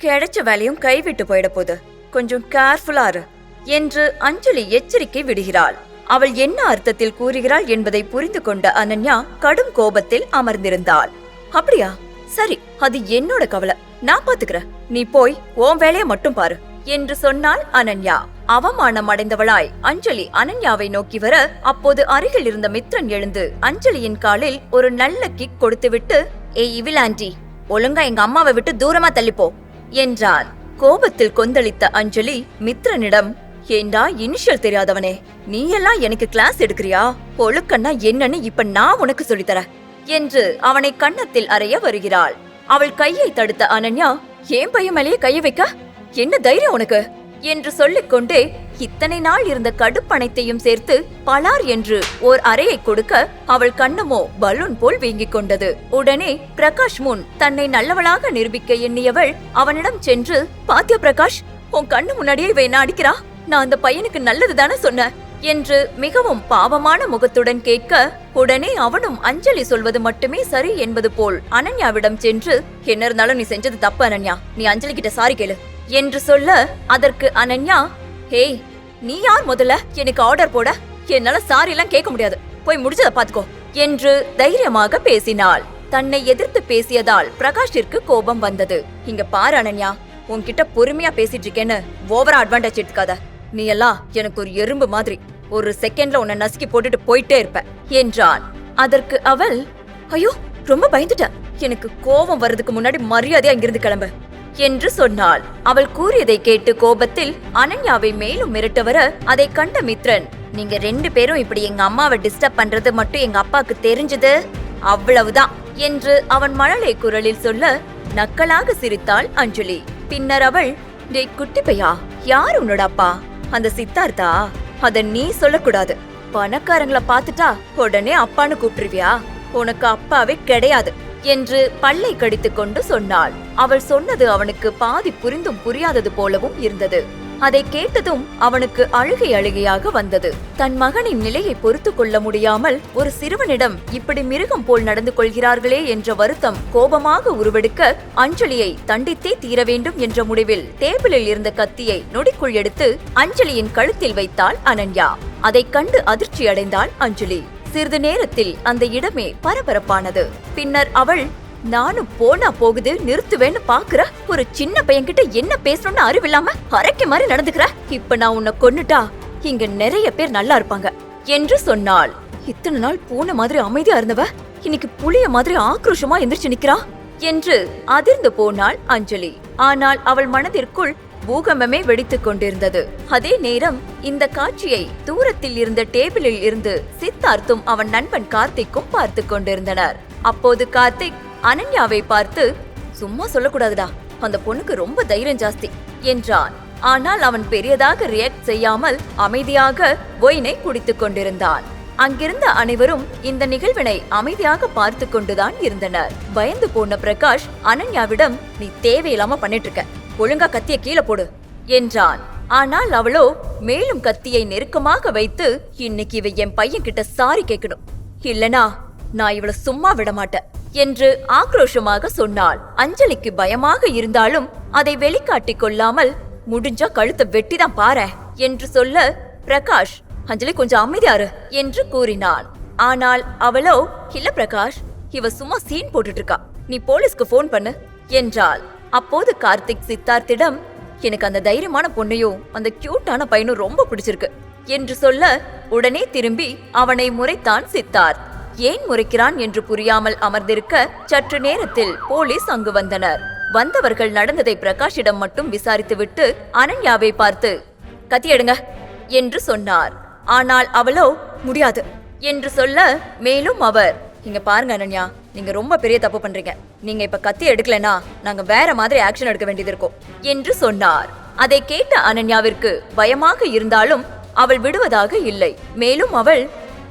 கிடைச்ச வேலையும் கைவிட்டு போயிட போது கொஞ்சம் கேர்ஃபுல்லா இரு என்று அஞ்சலி எச்சரிக்கை விடுகிறாள். அவள் என்ன அர்த்தத்தில் கூறுகிறாள் என்பதை புரிந்து கொண்ட அனன்யா கடும் கோபத்தில் அமர்ந்திருந்தாள். அப்படியா? சரி அது என்னோட கவலை. நான் பாத்துக்கிறேன். நீ போய் உன் வேலையை மட்டும் பாரு என்று சொன்னாள் அனன்யா. அவமானம் அடைந்தவளாய் அஞ்சலி அனன்யாவை நோக்கி வர அப்போது அருகில் இருந்த மித்ரன் எழுந்து அஞ்சலியின் காலில் ஒரு நல்ல கிக் கொடுத்துவிட்டு ஏய் இவில் ஆண்டி ஒழுங்கா எங்க அம்மாவை விட்டு தூரமா தள்ளிப்போ என்றான் கோபத்தில் கொந்தளித்த அஞ்சலி மித்ரனிடம் ஏண்டா இனிஷியல் தெரியாதவனே? நீ எல்லாம் எனக்கு கிளாஸ் எடுக்கிறியா? ஒழுக்கன்னா என்னன்னு இப்ப நான் உனக்கு சொல்லித்தரேன் என்று அவனை கன்னத்தில் அறைய வருகிறாள். அவள் கையை தடுத்த அனன்யா ஏன் பையன் மேலேயே கையை வைக்க? என்ன தைரியம் உனக்கு? என்று சொல்லிக்கொண்டே இத்தனை நாள் இருந்த கடுப்பனைத்தையும் சேர்த்து பலார் என்று ஓர் அறையை கொடுக்க அவள் கண்ணமோ பலூன் போல் வீங்கிக் கொண்டது. உடனே பிரகாஷ் முன் தன்னை நல்லவளாக நிரூபிக்க எண்ணியவள் அவனிடம் சென்று பாத்தியா பிரகாஷ் உன் கண்ணு முன்னாடியே இவ என்ன அடிக்கிறா. நான் அந்த பையனுக்கு நல்லதுதானே சொன்னேன். என்று மிகவும் பாவமான முகத்துடன் கேட்க உடனே அவனும் அஞ்சலி சொல்வது மட்டுமே சரி என்பது போல் அனன்யாவிடம் சென்று என்ன இருந்தாலும் நீ செஞ்சது தப்பு அனன்யா. நீ அஞ்சலி கிட்ட சாரி கேளு. என்று சொல்ல அதற்கு அனன்யா ஹேய் நீ யார் முதல்ல? எனக்கு ஆர்டர் போட. என்னால சாரி எல்லாம் கேட்க முடியாது. போய் முடிச்சத பாத்துக்கோ என்று தைரியமாக பேசினாள். தன்னை எதிர்த்து பேசியதால் பிரகாஷிற்கு கோபம் வந்தது. இங்க பாரு அனன்யா. உன்கிட்ட பொறுமையா பேசிட்டு இருக்கேன்னு ஓவரா அட்வான்டேஜ் எடுத்துக்காத. நீ எல்லாம் எனக்கு ஒரு எறும்பு மாதிரி. ஒரு செகண்ட்ல உன்னை நசுக்கி போட்டுட்டு போயிட்டே இருப்ப. என்றான். அதற்கு அவள் ஐயோ ரொம்ப பயந்துட்டேன் எனக்கு கோபம் வர்றதுக்கு முன்னாடி மரியாதையா அங்கிருந்து கிளம்பு. என்று சொன்னாள். அவள் கூறியதை கேட்டு கோபத்தில் அனன்யாவை மேலும் மிரட்ட வர அதை கண்ட மித்ரன் நீங்க ரெண்டு பேரும் இப்படி எங்க அம்மாவை டிஸ்டர்ப் பண்றது மட்டும் எங்க அப்பாக்கு தெரிஞ்சது? அவ்வளவுதான். என்று அவன் மழலை குரலில் சொல்ல நக்கலாக சிரித்தாள் அஞ்சலி. பின்னர் அவள் டேய் குட்டி பையா யார் உன்னோட அப்பா? அந்த சித்தார்த்தா? அத நீ சொல்லக்கூடாது. பணக்காரங்கள பாத்துட்டா உடனே அப்பான்னு கூப்பிட்டுருவியா? உனக்கு அப்பாவே கிடையாது என்று பல்லை கடித்துக் கொண்டு சொன்னாள். அவள் சொன்னது அவனுக்கு பாதி புரிந்தும் புரியாதது போலவும் இருந்தது. அதை கேட்டதும் அவனுக்கு அழுகை அழுகையாக வந்தது. தன் மகனின் நிலையை பொறுத்து கொள்ள முடியாமல் ஒரு சிறுவனிடம் இப்படி மிருகம் போல் நடந்து கொள்கிறார்களே என்ற வருத்தம் கோபமாக உருவெடுக்க அஞ்சலியை தண்டித்தே தீர வேண்டும் என்ற முடிவில் டேபிளில் இருந்த கத்தியை நொடிக்குள் எடுத்து அஞ்சலியின் கழுத்தில் வைத்தாள் அனன்யா. அதைக் கண்டு அதிர்ச்சி அடைந்தாள் அஞ்சலி. சிறிது நேரத்தில் அந்த இடமே பரபரப்பானது. பின்னர் அவள் நானும் போனா போகுது நிறுத்துவேன்னு பாக்குற? ஒரு சின்ன பையன்கிட்ட என்ன பேசணும்னு அறிவில்லாம அரைக்க மாதிரி நடந்துக்கிற? இப்ப நான் உன்னை கொன்னுட்டா? இங்க நிறைய பேர் நல்லா இருப்பாங்க. என்று சொன்னாள். இத்தனை நாள் பூனை மாதிரி அமைதியா இருந்தவ? இன்னைக்கு புளிய மாதிரி ஆக்ரோஷமா எந்திரிச்சு நிக்கிறா? என்று அதிர்ந்து போனாள் அஞ்சலி. ஆனால் அவள் மனதிற்குள் பூகம்பமே வெடித்துக் கொண்டிருந்தது. அதே நேரம் இந்த காட்சியை தூரத்தில் இருந்த டேபிளில் இருந்து சித்தார்த்தும் அவன் நண்பன் கார்த்திக்கும் பார்த்து கொண்டிருந்தனர். அப்போது கார்த்திக் அனன்யாவை பார்த்து சும்மா சொல்லக்கூடாதுடா. அந்த பொண்ணுக்கு ரொம்ப தைரியம் ஜாஸ்தி என்றான். ஆனால் அவன் பெரியதாக ரியாக்ட் செய்யாமல் அமைதியாக ஒயினை குடித்துக் கொண்டிருந்தான். அங்கிருந்த அனைவரும் இந்த நிகழ்வினை அமைதியாக பார்த்து கொண்டுதான் இருந்தனர். பயந்து போன பிரகாஷ் அனன்யாவிடம் நீ தேவையில்லாம பண்ணிட்டு இருக்க ஒழுங்கா கத்திய கீழே போடு என்றான். ஆனால் அவளோ மேலும் கத்தியை நெருக்கமாக வைத்து இன்னைக்கு இவ என் பையன் கிட்ட சாரி கேட்கணும் இல்லனா நான் இவள சும்மா விட மாட்டேன். என்று ஆக்ரோஷமாக சொன்னாள். அஞ்சலிக்கு பயமாக இருந்தாலும் அதை வெளிக்காட்டிக் கொள்ளாமல் முடிஞ்சா கழுத்தை வெட்டிதான் பாரேன் என்று சொல்ல பிரகாஷ் அஞ்சலி கொஞ்சம் அமைதியாரு என்று கூறினான் ஆனால் அவளோ இல்ல பிரகாஷ் இவ சும்மா சீன் போட்டுட்டு இருக்கா நீ போலீஸ்க்கு ஃபோன் பண்ணு என்றாள். அப்போது கார்த்திக் சித்தார்த்திடம் எனக்கு அந்த தைரியமான பொண்ணையும் அந்த கியூட்டான பையனும் ரொம்ப பிடிச்சிருக்கு என்று சொல்ல உடனே திரும்பி அவனை முறைத்தான் சித்தார்த் ஏன் முறைக்கிறான் என்று புரியாமல் அமர்ந்திருக்க சற்று நேரத்தில் போலீஸ் அங்கு வந்தனர். வந்தவர்கள் நடந்ததை பிரகாஷிடம் மட்டும் விசாரித்துவிட்டு அனன்யாவை பார்த்து கத்தி எடுங்க என்று சொன்னார். ஆனால் அவளோ முடியாது என்று சொல்ல மேலும் அவர் இங்க பாருங்க அனன்யா நீங்க ரொம்ப பெரிய தப்பு பண்றீங்க. நீங்க இப்ப கத்தி எடுக்கலனா நாங்க வேற மாதிரி ஆக்ஷன் எடுக்க வேண்டியது இருக்கும் என்று சொன்னார். அதை கேட்ட அனன்யாவிற்கு பயமாக இருந்தாலும் அவள் விடுவதாக இல்லை. மேலும் அவள்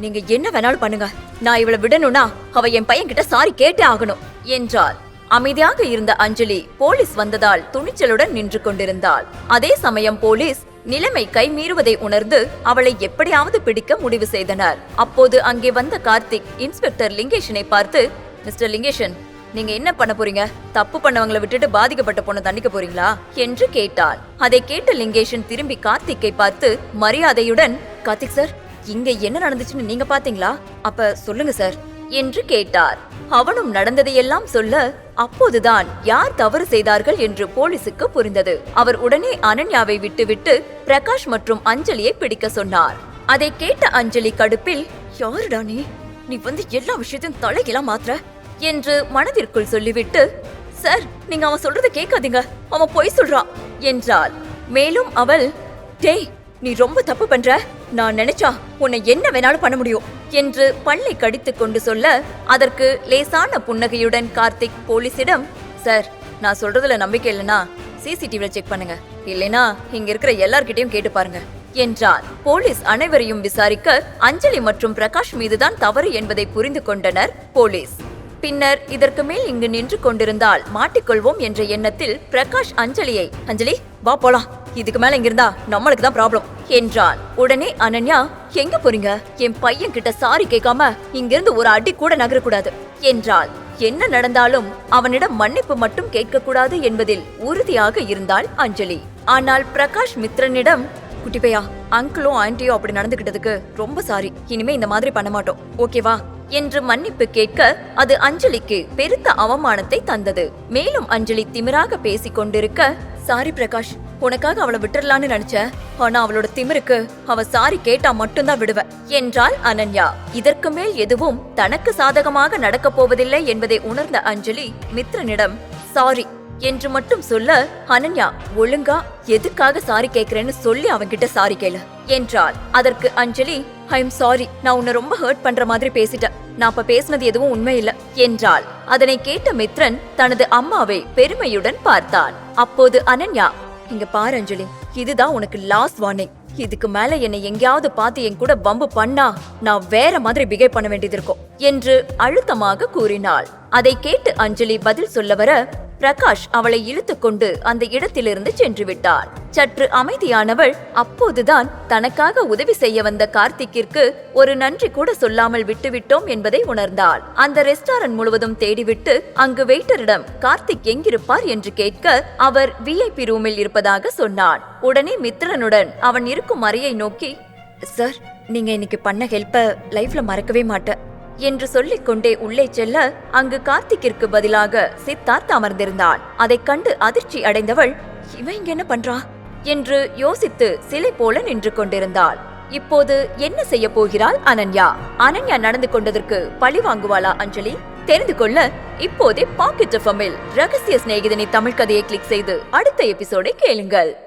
நீங்க என்ன வேணாலும் பண்ணுங்க நான் இவளை விடணும்னா அவ என் பையன் கிட்ட சாரி கேட்டே ஆகணும் என்றாள். அமைதியாக இருந்த அஞ்சலி போலீஸ் வந்ததால் துணிச்சலுடன் நின்று கொண்டிருந்தாள். அதே சமயம் போலீஸ் நிலைமை கை மீறுவதை உணர்ந்து அவளை எப்படியாவது பிடிக்க முடிவு செய்தனர். அப்போது அங்கே வந்த கார்த்திக் இன்ஸ்பெக்டர் லிங்கேஷனை பார்த்து மிஸ்டர் லிங்கேஷன் நீங்க என்ன பண்ண போறீங்க? தப்பு பண்ணவங்களை விட்டுட்டு பாதிக்கப்பட்ட பொண்ணை தண்டிக்க போறீங்களா? என்று கேட்டாள். அதை கேட்ட லிங்கேஷன் திரும்பி கார்த்திக்கை பார்த்து மரியாதையுடன் கார்த்திக் சார் இங்க என்ன நடந்துச்சுன்னு நீங்க பாத்தீங்களா? அப்ப சொல்லுங்க சார் என்று கேட்டார். அவனும் நடந்ததையெல்லாம் சொல்ல அப்போதுதான் யார் தவறு செய்தார்கள்? என்று போலீசுக்கு புரிந்தது. அவர் உடனே அனன்யாவை விட்டுவிட்டு பிரகாஷ் மற்றும் அஞ்சலியை பிடிக்க சொன்னார். அதை கேட்ட அஞ்சலி கடுப்பில் யாருடா நீ? நீ வந்து எல்லா விஷயத்தையும் தலைகீழா மாத்திர என்று மனதிற்குள் சொல்லிவிட்டு சார் நீங்க அவன் சொல்றத கேட்காதீங்க. அவன் பொய் சொல்றான் என்றாள். மேலும் அவள் டேய் நீ ரொம்ப தப்பு பண்ற. நான் நினைச்சா உன்னை என்ன வேணாலும் பண்ண முடியும் என்று பல்லை கடித்து கொண்டு சொல்ல அதற்கு லேசான புன்னகையுடன் கார்த்திக் போலீசிடம் சார் நான் சொல்றதுல நம்பிக்கை இல்லைனா சிசிடிவில செக் பண்ணுங்க. இல்லைனா இங்க இருக்கிற எல்லார்கிட்டயும் கேட்டு பாருங்க என்றார். போலீஸ் அனைவரையும் விசாரிக்க அஞ்சலி மற்றும் பிரகாஷ் மீதுதான் தவறு என்பதை புரிந்து கொண்டனர் போலீஸ். பின்னர் இதற்கு மேல் இங்கு நின்று கொண்டிருந்தால் மாட்டிக்கொள்வோம் என்ற எண்ணத்தில் பிரகாஷ் அஞ்சலியை அஞ்சலி வா போலாம். இதுக்கு மேல இங்க இருந்தா நம்மளுக்கு தான் ப்ராப்ளம் என்றான் உடனே அனன்யா எங்க போறீங்க? என் பையன் கிட்ட சாரி கேட்காம இங்கிருந்து ஒரு அடி கூட நகரக்கூடாது. என்றாள். என்ன நடந்தாலும் அவனிடம் மன்னிப்பு மட்டும் கேட்கக்கூடாது என்பதில் உறுதியாக இருந்தாள் அஞ்சலி. ஆனால் பிரகாஷ் மித்ரனிடம் குட்டிப்பையா அங்கிளும் ஆண்டியோ அப்படி நடந்துகிட்டதுக்கு ரொம்ப சாரி. இனிமே இந்த மாதிரி பண்ண மாட்டோம். ஓகேவா என்று மன்னிப்பு கேட்க அது அஞ்சலிக்கு பெருத்த அவமானத்தை தந்தது. மேலும் அஞ்சலி திமிராக பேசிக் கொண்டிருக்க சாரி பிரகாஷ் உனக்காக அவளை விட்டுறலான்னு நினைச்ச ஆனா அவளோட திமிருக்கு அவ சாரி கேட்டா மட்டும்தான் விடுவ. என்றாள் அனன்யா. இதற்கு மேல் எதுவும் தனக்கு சாதகமாக நடக்கப் போவதில்லை என்பதை உணர்ந்த அஞ்சலி மித்ரனிடம் சாரி என்று மட்டும் சொல்ல அனன்யா ஒழுங்கா எதுக்காக சாரி கேக்குறேன்னு சொல்லி அவன்கிட்ட சாரி கேளு என்றாள். அதற்கு அஞ்சலி ஐ எம் சாரி நான் உன்னை ரொம்ப ஹர்ட் பண்ற மாதிரி பேசிட்டேன். நான் அப்ப பேசினது எதுவும் உண்மை இல்ல என்றாள். அதனை கேட்ட மித்ரன் தனது அம்மாவை பெருமையுடன் பார்த்தான். அப்போது அனன்யா இங்க பாரு அஞ்சலி இதுதான் உனக்கு லாஸ்ட் வார்னிங் இதுக்கு மேல என்னை எங்கேயாவது பார்த்து என் கூட வம்பு பண்ணா நான் வேற மாதிரி பிஹேவ் பண்ண வேண்டியது இருக்கும் என்று அழுத்தமாக கூறினாள். அதை கேட்டு அஞ்சலி பதில் சொல்ல வர பிரகாஷ் அவளை இழுத்துக்கொண்டு அந்த இடத்திலிருந்து சென்று விட்டார் சற்று அமைதியானவள் அப்போதுதான் தனக்காக உதவி செய்ய வந்த கார்த்திக்கிற்கு ஒரு நன்றி கூட சொல்லாமல் விட்டுவிட்டோம் என்பதை உணர்ந்தாள். அந்த ரெஸ்டாரண்ட் முழுவதும் தேடிவிட்டு அங்கு வெயிட்டரிடம் கார்த்திக் எங்கிருப்பார் என்று கேட்க அவர் விஐபி ரூமில் இருப்பதாக சொன்னான். உடனே மித்ரனுடன் அவன் இருக்கும் அறையை நோக்கி சார் நீங்க இன்னைக்கு பண்ண ஹெல்ப்ப லைஃப்ல மறக்கவே மாட்டேன். என்று சொல்லிக்கொண்டே உள்ளே செல்ல அங்கு கார்த்திக்கிற்கு பதிலாக சித்தார்த் அமர்ந்திருந்தான் அதைக் கண்டு அதிர்ச்சி அடைந்தவள் இவன் இங்க என்ன பண்றா? என்று யோசித்து சிலை போல நின்று கொண்டிருந்தாள். இப்போது என்ன செய்ய போகிறாள் அனன்யா? அனன்யா நடந்து கொண்டதற்கு பழி வாங்குவாளா அஞ்சலி? தெரிந்து கொள்ள இப்போதே பாக்கெட் எஃப்எம்மில் ரகசிய சிநேகிதனை தமிழ் கதையை கிளிக் செய்து அடுத்த எபிசோடை கேளுங்கள்.